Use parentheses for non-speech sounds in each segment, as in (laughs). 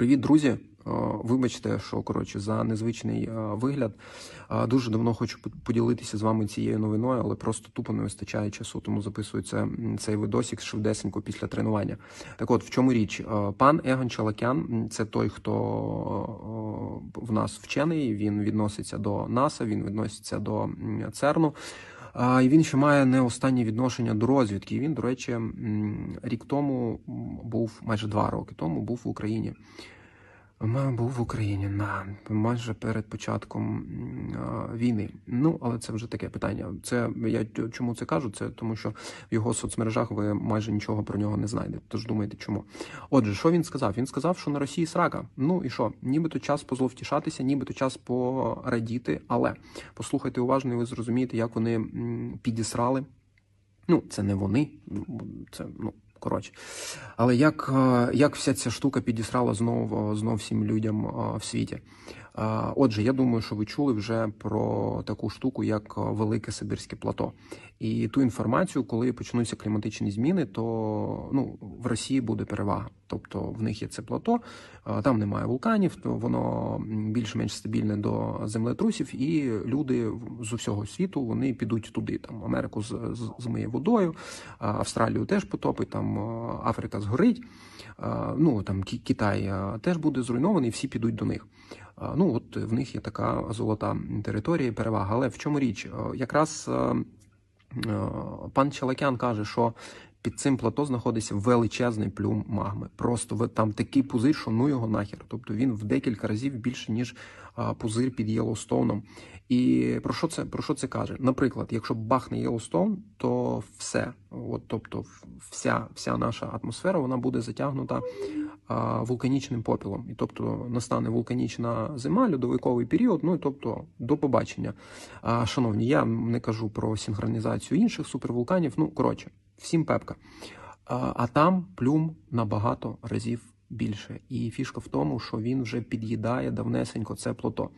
Привіт, друзі! Е, Вибачте, що коротше за незвичний е, вигляд. Е, Дуже давно хочу поділитися з вами цією новиною, але просто тупо не вистачає часу, тому м, цей видосик швидесенько після тренування. Так от, в чому річ? Пан Егон Чалакян це той, хто в нас вчений. Він відноситься до НАСА, він відноситься до ЦЕРНу. І він ще має не останнє відношення до розвідки. Він, до речі, рік тому був майже два роки тому був в Україні. М, Був в Україні на майже перед початком війни. Ну, але це вже таке питання. Це я чому це кажу? Це тому, що в його соцмережах ви майже нічого про нього не знайдете. Тож думаєте, чому? Отже, що він сказав? Він сказав, що на Росії срака. Ну і що? Нібито час позловтішатися, нібито час порадіти. Але послухайте уважно, і ви зрозумієте, як вони підісрали. Ну, це не вони, це ну. Коротше, але як, е, як вся ця штука підісрала знову знов всім людям е, в світі? Отже, я думаю, що ви чули вже про таку штуку, як е, Велике Сибірське плато. І ту інформацію, коли почнуться кліматичні зміни, то ну, в Росії буде перевага. Тобто в них є це плато, е, там немає вулканів, то воно більш-менш стабільне до землетрусів, і люди з усього світу вони підуть туди. Там Америку змиє водою, Австралію теж потопить, там е, Африка згорить. Ну там Китай теж буде зруйнований, всі підуть до них. Ну от в них є така золота територія, перевага. Але в чому річ? Е, Якраз е, е, пан Чалакян каже, що під цим плато знаходиться величезний плюм магми. Просто там такий пузир, що ну його нахер. Тобто він в декілька разів більше, ніж пузир під Єлоустоуном. І про що це про що це каже? Наприклад, якщо бахне Єлоустоун, то все, от тобто, вся, вся наша атмосфера вона буде затягнута вулканічним попілом. І тобто настане вулканічна зима, льодовиковий період. Ну і тобто до побачення. А, шановні, я не кажу про синхронізацію інших супервулканів. Ну коротше, всім пепка. А, а там плюм набагато разів більше. І фішка в тому, що він вже під'їдає давнесенько це плато.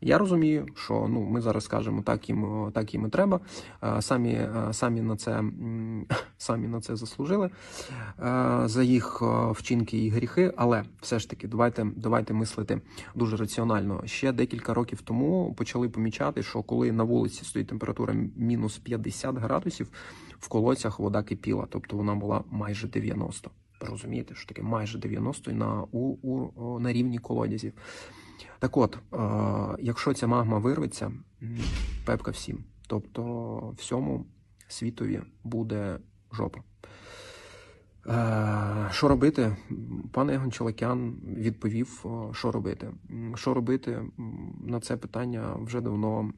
Я розумію, що ну ми зараз скажемо так їм, так їм і треба. Е, Самі, е, самі на це (laughs) самі на це заслужили е, за їх вчинки і гріхи. Але все ж таки, давайте, давайте мислити дуже раціонально. Ще декілька років тому почали помічати, що коли на вулиці стоїть температура мінус 50 градусів, в колодцях вода кипіла, тобто вона була майже 90. Розумієте, що таке майже 90 на, у, у, на рівні колодязів. Так от, якщо ця магма вирветься, пепка всім. Тобто всьому світові буде жопа. Е, Що робити? Пан Егон Чолакян відповів, що робити. Що робити на це питання вже давно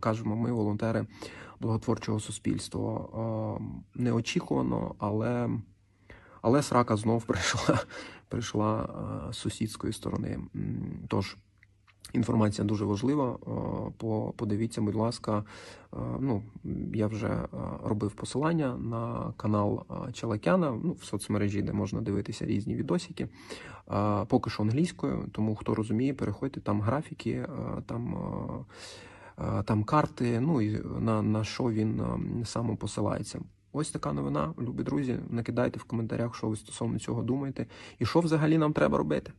кажемо ми, волонтери благотворчого суспільства. Неочікувано, але, але срака знов (laughs) прийшла, прийшла е, з сусідської сторони. Тож. Інформація дуже важлива. Е, Подивіться, будь ласка. Е, Ну, я вже робив посилання на канал Чалакяна ну, в соцмережі, де можна дивитися різні відосики. Поки що англійською, тому хто розуміє, переходьте там графіки, там. Там карти, ну і на, на що він саме посилається. Ось така новина, любі друзі. Накидайте в коментарях, що ви стосовно цього думаєте, і що взагалі нам треба робити.